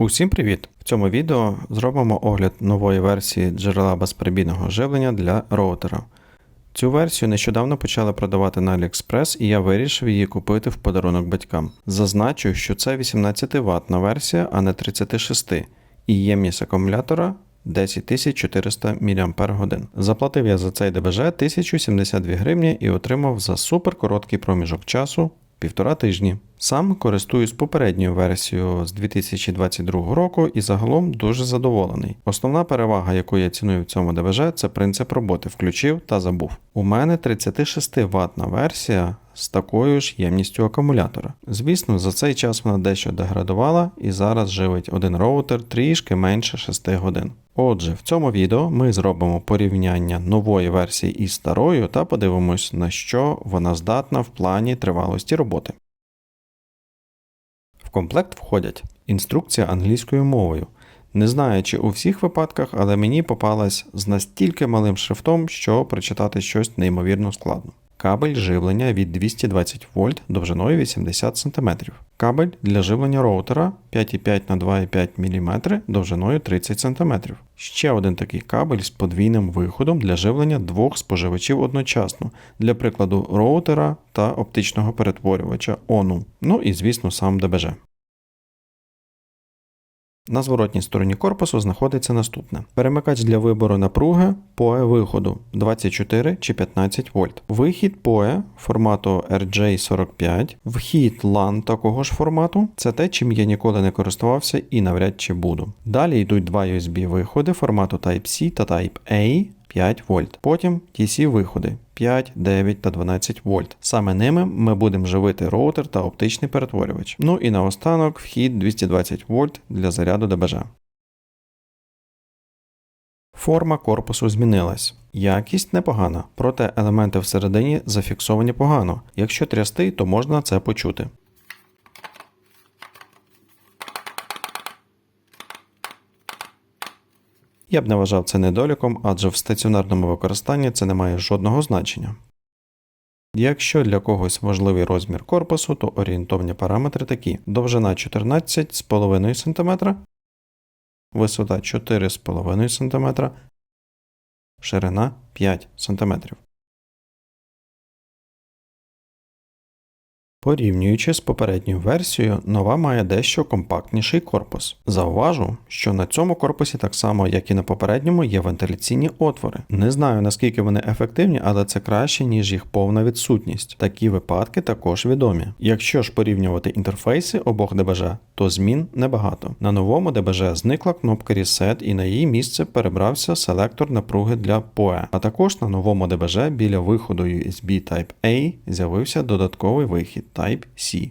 Усім привіт! В цьому відео зробимо огляд нової версії джерела безперебійного живлення для роутера. Цю версію нещодавно почали продавати на AliExpress і я вирішив її купити в подарунок батькам. Зазначу, що це 18 ваттна версія, а не 36, і ємність акумулятора 10400 мАч. Заплатив я за цей ДБЖ 1072 гривні і отримав за супер короткий проміжок часу півтора тижні. Сам користуюсь попередньою версією з 2022 року і загалом дуже задоволений. Основна перевага, яку я ціную в цьому ДВЖ, це принцип роботи включив та забув. У мене 36 ватна версія з такою ж ємністю акумулятора. Звісно, за цей час вона дещо деградувала і зараз живить один роутер трішки менше 6 годин. Отже, в цьому відео ми зробимо порівняння нової версії із старою та подивимось, на що вона здатна в плані тривалості роботи. В комплект входять інструкція англійською мовою. Не знаю, чи у всіх випадках, але мені попалась з настільки малим шрифтом, що прочитати щось неймовірно складно. Кабель живлення від 220 вольт довжиною 80 см. Кабель для живлення роутера 5,5 на 2,5 мм довжиною 30 см. Ще один такий кабель з подвійним виходом для живлення двох споживачів одночасно, для прикладу роутера та оптичного перетворювача ONU. Ну і звісно сам ДБЖ. На зворотній стороні корпусу знаходиться наступне: перемикач для вибору напруги PoE виходу 24 чи 15 вольт. Вихід PoE формату RJ45, вхід LAN такого ж формату це те, чим я ніколи не користувався і навряд чи буду. Далі йдуть два USB виходи формату Type-C та Type-A. 5 вольт. Потім TC виходи 5, 9 та 12 вольт. Саме ними ми будемо живити роутер та оптичний перетворювач. Ну і наостанок вхід 220 вольт для заряду ДБЖ. Форма корпусу змінилась. Якість непогана, проте елементи всередині зафіксовані погано. Якщо трясти, то можна це почути. Я б не вважав це недоліком, адже в стаціонарному використанні це не має жодного значення. Якщо для когось важливий розмір корпусу, то орієнтовні параметри такі: довжина 14,5 см, висота 4,5 см, ширина 5 см. Порівнюючи з попередньою версією, нова має дещо компактніший корпус. Зауважу, що на цьому корпусі, так само як і на попередньому, є вентиляційні отвори. Не знаю наскільки вони ефективні, але це краще, ніж їх повна відсутність. Такі випадки також відомі. Якщо ж порівнювати інтерфейси обох ДБЖ, то змін небагато. На новому ДБЖ зникла кнопка Reset і на її місце перебрався селектор напруги для PoE. А також на новому ДБЖ біля виходу USB Type-A з'явився додатковий вихід. Type-C.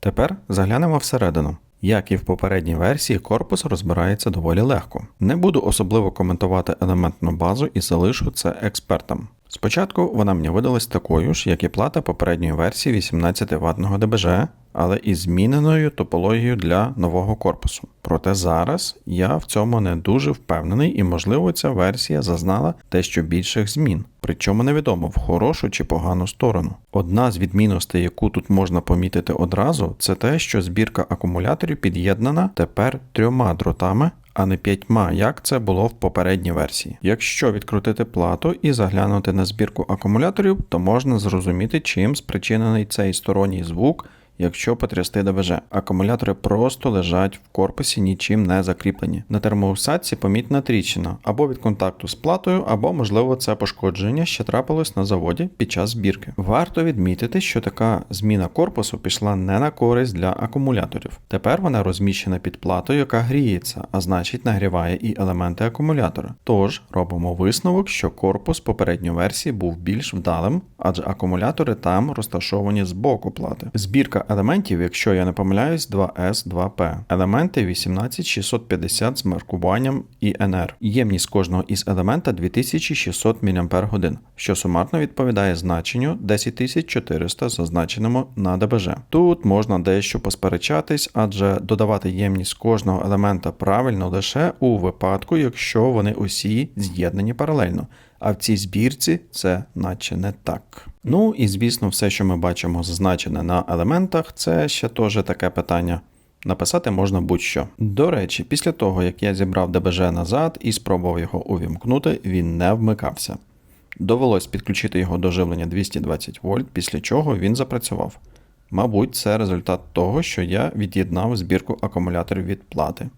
Тепер заглянемо всередину. Як і в попередній версії, корпус розбирається доволі легко. Не буду особливо коментувати елементну базу і залишу це експертам. Спочатку вона мені видалась такою ж, як і плата попередньої версії 18 ватного ДБЖ, але із зміненою топологією для нового корпусу. Проте зараз я в цьому не дуже впевнений, і, можливо, ця версія зазнала дещо більших змін, причому невідомо в хорошу чи погану сторону. Одна з відмінностей, яку тут можна помітити одразу, це те, що збірка акумуляторів під'єднана тепер трьома дротами. А не п'ятьма, як це було в попередній версії. Якщо відкрутити плату і заглянути на збірку акумуляторів, то можна зрозуміти, чим спричинений цей сторонній звук якщо потрясти ДБЖ. Акумулятори просто лежать в корпусі, нічим не закріплені. На термоусадці помітна тріщина або від контакту з платою, або, можливо, це пошкодження ще трапилось на заводі під час збірки. Варто відмітити, що така зміна корпусу пішла не на користь для акумуляторів. Тепер вона розміщена під платою, яка гріється, а значить нагріває і елементи акумулятора. Тож робимо висновок, що корпус попередньої версії був більш вдалим, адже акумулятори там розташовані з боку плати. Збірка елементів, якщо я не помиляюсь, 2S2P. Елементи 18650 з маркуванням ІНР. Ємність кожного із елемента 2600 мАч, що сумарно відповідає значенню 10400 зазначеному на ДБЖ. Тут можна дещо посперечатись, адже додавати ємність кожного елемента правильно лише у випадку, якщо вони усі з'єднані паралельно А в цій збірці це наче не так. Ну і звісно, все, що ми бачимо зазначене на елементах, це ще теж таке питання. Написати можна будь-що. До речі, після того, як я зібрав ДБЖ назад і спробував його увімкнути, він не вмикався. Довелось підключити його до живлення 220 вольт, після чого він запрацював. Мабуть, це результат того, що я від'єднав збірку акумуляторів від плати.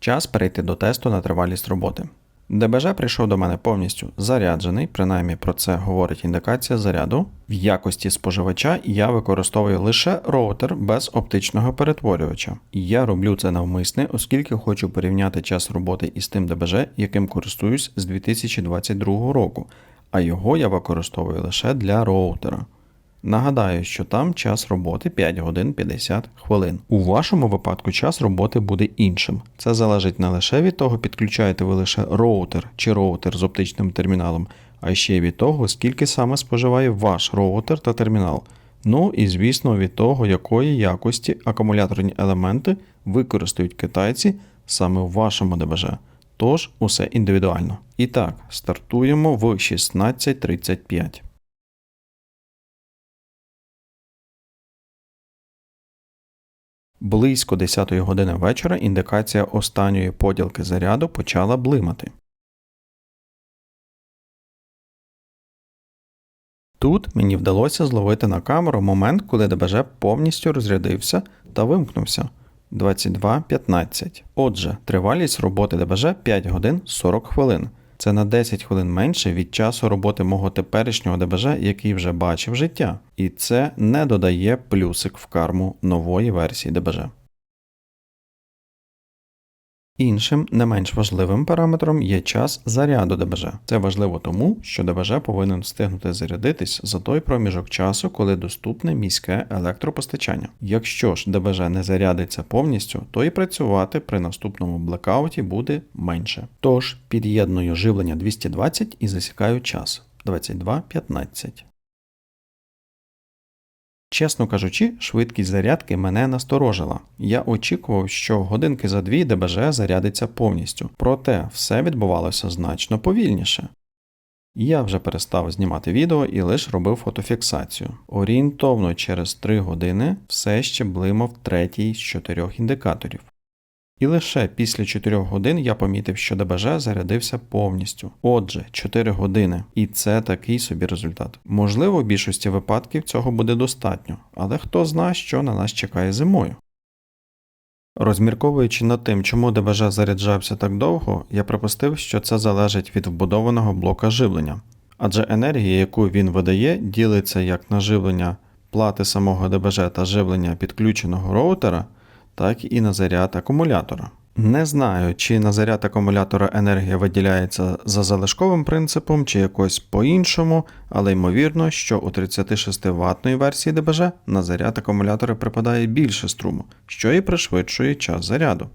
Час перейти до тесту на тривалість роботи. ДБЖ прийшов до мене повністю заряджений, принаймні про це говорить індикація заряду. В якості споживача я використовую лише роутер без оптичного перетворювача. Я роблю це навмисне, оскільки хочу порівняти час роботи із тим ДБЖ, яким користуюсь з 2022 року, а його я використовую лише для роутера. Нагадаю, що там час роботи 5 годин 50 хвилин. У вашому випадку час роботи буде іншим. Це залежить не лише від того, підключаєте ви лише роутер чи роутер з оптичним терміналом, а ще від того, скільки саме споживає ваш роутер та термінал. Ну і звісно від того, якої якості акумуляторні елементи використають китайці саме в вашому ДБЖ. Тож усе індивідуально. І так, стартуємо в 16.35. Близько 10 години вечора індикація останньої поділки заряду почала блимати. Тут мені вдалося зловити на камеру момент, коли ДБЖ повністю розрядився та вимкнувся 22.15. Отже, тривалість роботи ДБЖ 5 годин 40 хвилин. Це на 10 хвилин менше від часу роботи мого теперішнього ДБЖ, який вже бачив життя. І це не додає плюсик в карму нової версії ДБЖ. Іншим не менш важливим параметром є час заряду ДБЖ. Це важливо тому, що ДБЖ повинен встигнути зарядитись за той проміжок часу, коли доступне міське електропостачання. Якщо ж ДБЖ не зарядиться повністю, то і працювати при наступному блекауті буде менше. Тож під'єдную живлення 220 і засікаю час 22.15. Чесно кажучи, швидкість зарядки мене насторожила. Я очікував, що годинки за дві ДБЖ зарядиться повністю, проте все відбувалося значно повільніше. Я вже перестав знімати відео і лише робив фотофіксацію. Орієнтовно через 3 години все ще блимав третій з чотирьох індикаторів. І лише після 4 годин я помітив, що ДБЖ зарядився повністю. Отже, 4 години. І це такий собі результат. Можливо, в більшості випадків цього буде достатньо, але хто знає, що на нас чекає зимою. Розмірковуючи над тим, чому ДБЖ заряджався так довго, я припустив, що це залежить від вбудованого блока живлення. Адже енергія, яку він видає, ділиться як на живлення плати самого ДБЖ та живлення підключеного роутера так і на заряд акумулятора. Не знаю, чи на заряд акумулятора енергія виділяється за залишковим принципом чи якось по-іншому, але ймовірно, що у 36 ватної версії ДБЖ на заряд акумулятора припадає більше струму, що і пришвидшує час заряду.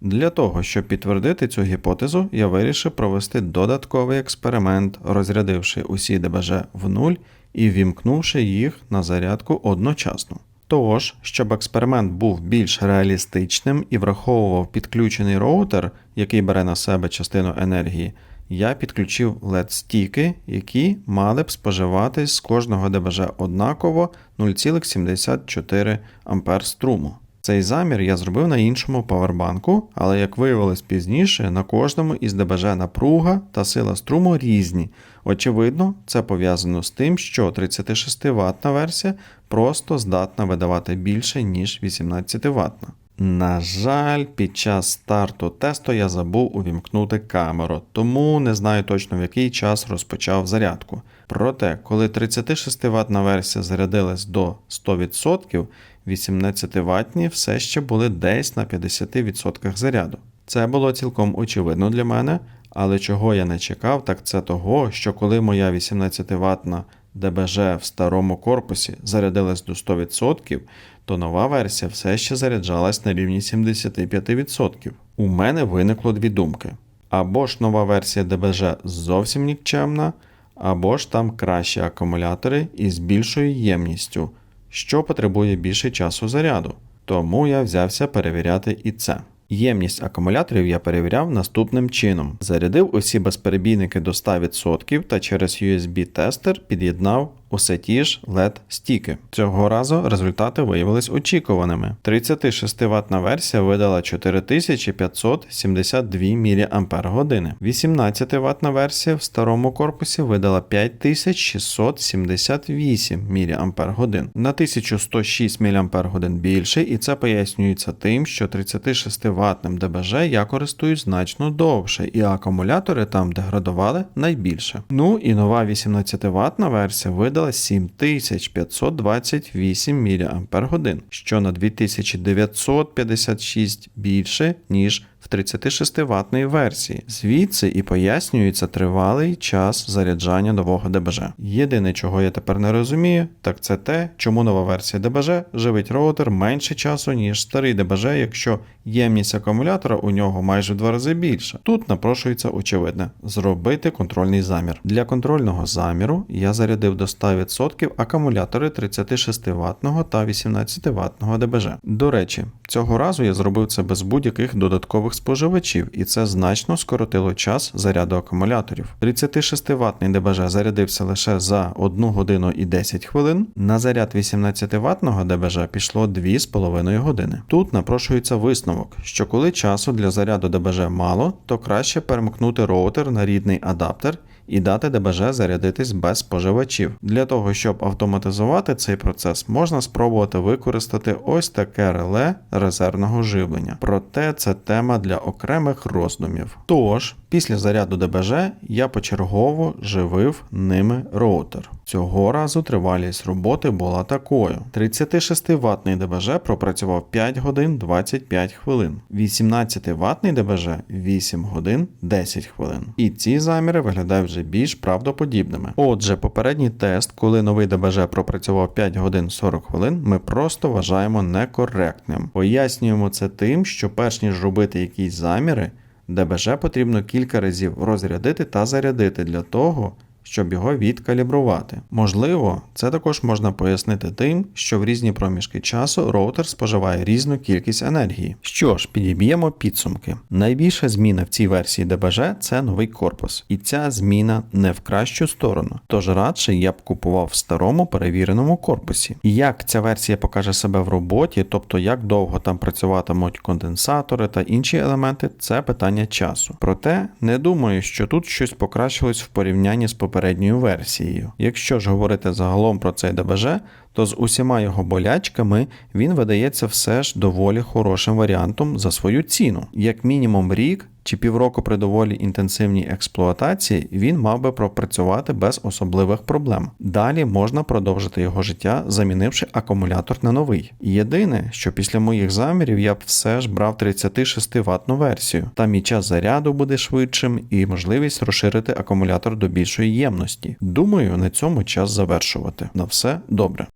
Для того, щоб підтвердити цю гіпотезу, я вирішив провести додатковий експеримент, розрядивши усі ДБЖ в нуль і вімкнувши їх на зарядку одночасно. Тож, щоб експеримент був більш реалістичним і враховував підключений роутер, який бере на себе частину енергії, я підключив LED-стіки, які мали б споживатись з кожного ДБЖ однаково 0,74 А струму. Цей замір я зробив на іншому павербанку, але як виявилось пізніше, на кожному із ДБЖ напруга та сила струму різні. Очевидно, це пов'язано з тим, що 36 ватна версія просто здатна видавати більше, ніж 18 ватна. На жаль, під час старту тесту я забув увімкнути камеру, тому не знаю точно в який час розпочав зарядку. Проте, коли 36 ватна версія зарядилась до 100%, 18 ватні все ще були десь на 50% заряду. Це було цілком очевидно для мене, але чого я не чекав, так це того, що коли моя 18 ватна ДБЖ в старому корпусі зарядилась до 100%, то нова версія все ще заряджалась на рівні 75%. У мене виникло дві думки. Або ж нова версія ДБЖ зовсім нікчемна, або ж там кращі акумулятори із більшою ємністю, що потребує більше часу заряду. Тому я взявся перевіряти і це. Ємність акумуляторів я перевіряв наступним чином: зарядив усі безперебійники до 100% та через USB-тестер під'єднав усе ті ж LED стіки. Цього разу результати виявились очікуваними. 36 ватна версія видала 4572 мАч. 18 ватна версія в старому корпусі видала 5678 мАч. На 1106 мАч більше, і це пояснюється тим, що 36 ватним ДБЖ я користуюсь значно довше, і акумулятори там деградували найбільше. Ну і нова 18 ватна версія видала 7528 мАч, що на 2956 більше, ніж в 36 ватної версії. Звідси і пояснюється тривалий час заряджання нового ДБЖ. Єдине, чого я тепер не розумію, так це те, чому нова версія ДБЖ живить роутер менше часу, ніж старий ДБЖ, якщо ємність акумулятора у нього майже в два рази більша. Тут напрошується очевидне зробити контрольний замір. Для контрольного заміру я зарядив до 100% акумулятори 36 ватного та 18 ватного ДБЖ. До речі, цього разу я зробив це без будь-яких додаткових споживачів, і це значно скоротило час заряду акумуляторів. 36 ватний ДБЖ зарядився лише за 1 годину і 10 хвилин. На заряд 18 ватного ДБЖ пішло 2,5 години. Тут напрошується висновок, що коли часу для заряду ДБЖ мало, то краще перемкнути роутер на рідний адаптер і дати ДБЖ зарядитись без споживачів. Для того, щоб автоматизувати цей процес, можна спробувати використати ось таке реле резервного живлення. Проте це тема для окремих роздумів. Тож, після заряду ДБЖ я почергово живив ними роутер. Цього разу тривалість роботи була такою: 36 ватний ДБЖ пропрацював 5 годин 25 хвилин, 18 ватний ДБЖ 8 годин 10 хвилин. І ці заміри виглядають вже більш правдоподібними. Отже, попередній тест, коли новий ДБЖ пропрацював 5 годин 40 хвилин, ми просто вважаємо некоректним. Пояснюємо це тим, що перш ніж робити якісь заміри, ДБЖ потрібно кілька разів розрядити та зарядити для того, щоб його відкалібрувати. Можливо, це також можна пояснити тим, що в різні проміжки часу роутер споживає різну кількість енергії. Що ж, підіб'ємо підсумки. Найбільша зміна в цій версії ДБЖ це новий корпус, і ця зміна не в кращу сторону. Тож радше я б купував в старому перевіреному корпусі. Як ця версія покаже себе в роботі, тобто як довго там працюватимуть конденсатори та інші елементи, це питання часу. Проте не думаю, що тут щось покращилось в порівнянні з попередньою версією. Якщо ж говорити загалом про цей ДБЖ, то з усіма його болячками він видається все ж доволі хорошим варіантом за свою ціну. Як мінімум рік чи півроку при доволі інтенсивній експлуатації він мав би пропрацювати без особливих проблем. Далі можна продовжити його життя, замінивши акумулятор на новий. Єдине, що після моїх замірів я б все ж брав 36 ватну версію. Там і час заряду буде швидшим, і можливість розширити акумулятор до більшої ємності. Думаю, на цьому час завершувати. На все добре.